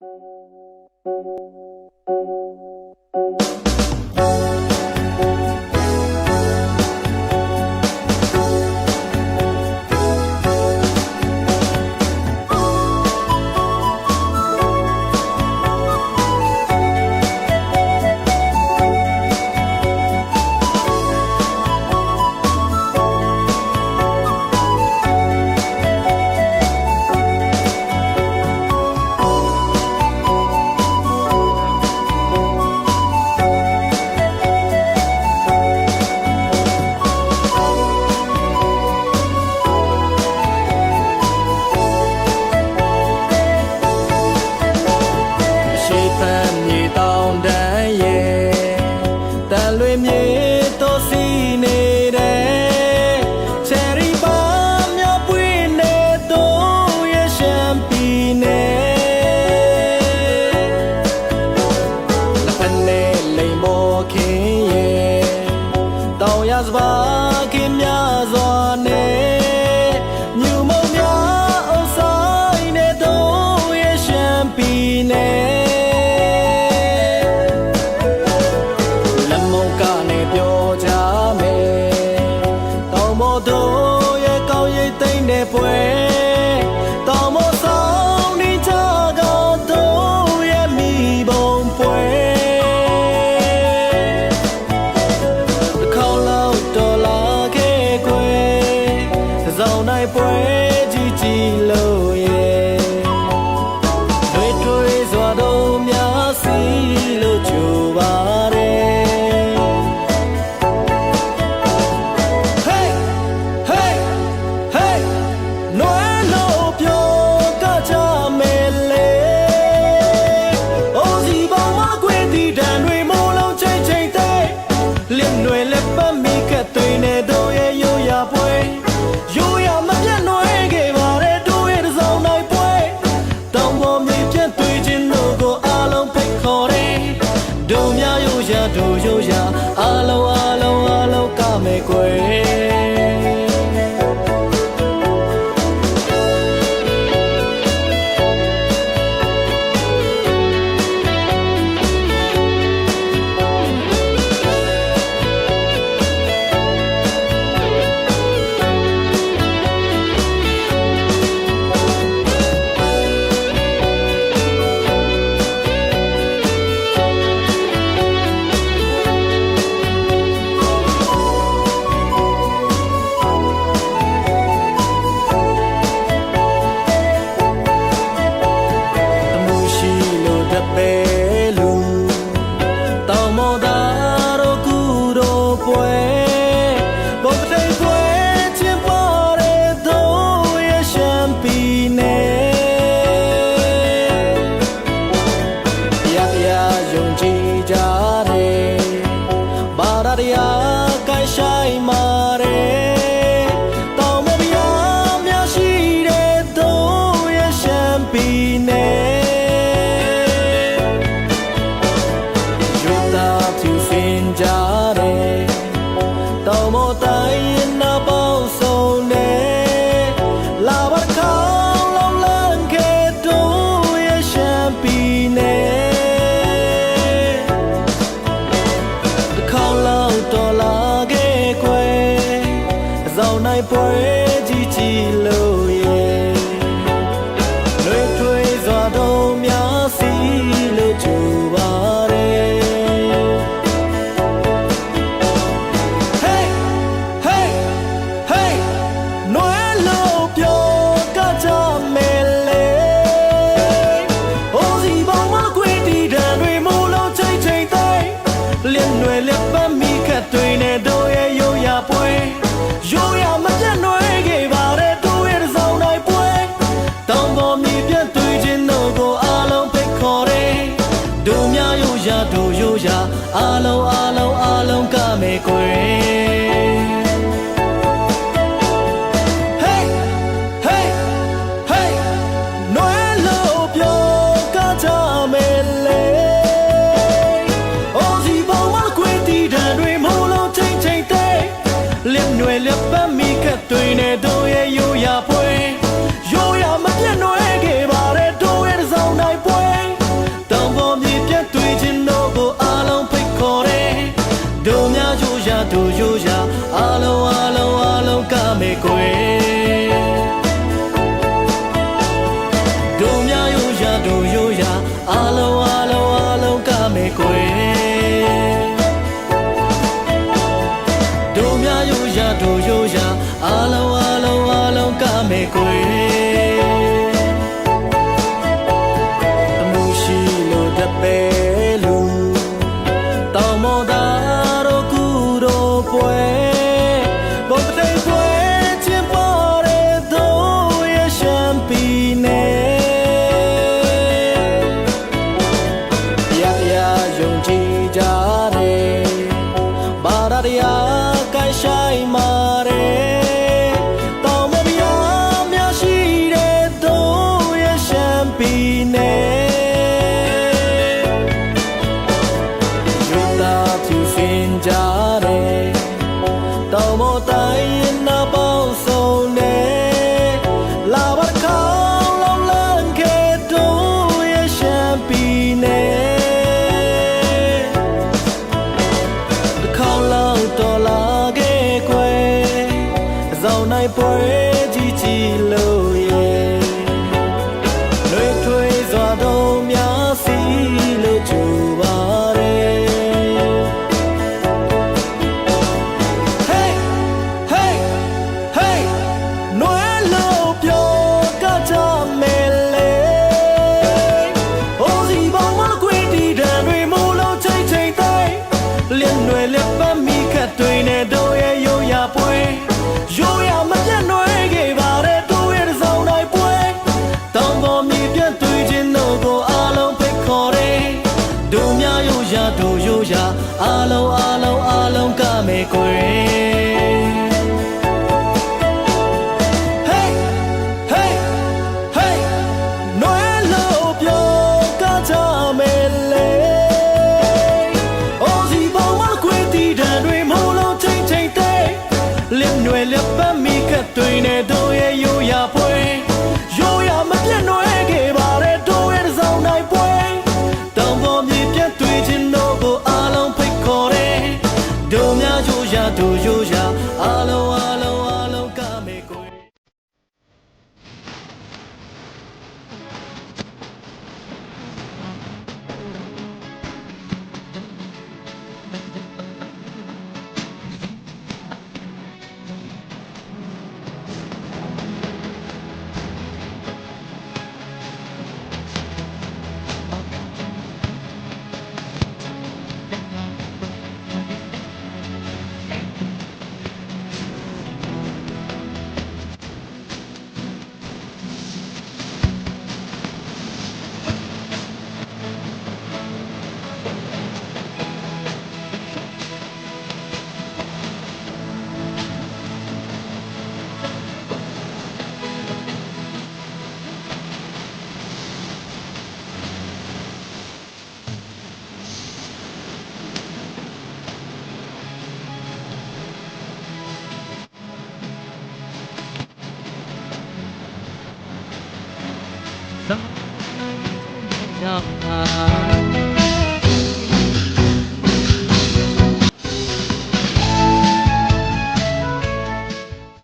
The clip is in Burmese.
Thank you. လွေမြေတို့စီနေတယ်ချယ်ရီပါမြောပွေနေတို့ရဲ့ရှမ်ပီနေလက်ဖက်နဲ့လိမ်မောခင်ရဲ့တောင်ရစပါ nào nay quên တောင်မောတိုင်းရင်နာပေါင်းဆုံးနေလာဘခေါလုံးလန်းကေတို့ရဲ့ရှမ်ပီနေတခေါလောက်တော်လာခဲ့ခွဲအစောင်းနိုင်ပွဲကြီးကြီးလို့ 都也 တရားကိုင်းဆိုင်မာတယ်တောင်မပြားများရှိတဲ့တို့ရဲ့ရှမ်ပီနဲ့ရုပ်သားဖြူစင်ကြတယ်တောင်မတိုင်း ဆောင်နိုင်ပွဲကြီးကြီးလို့ Mama.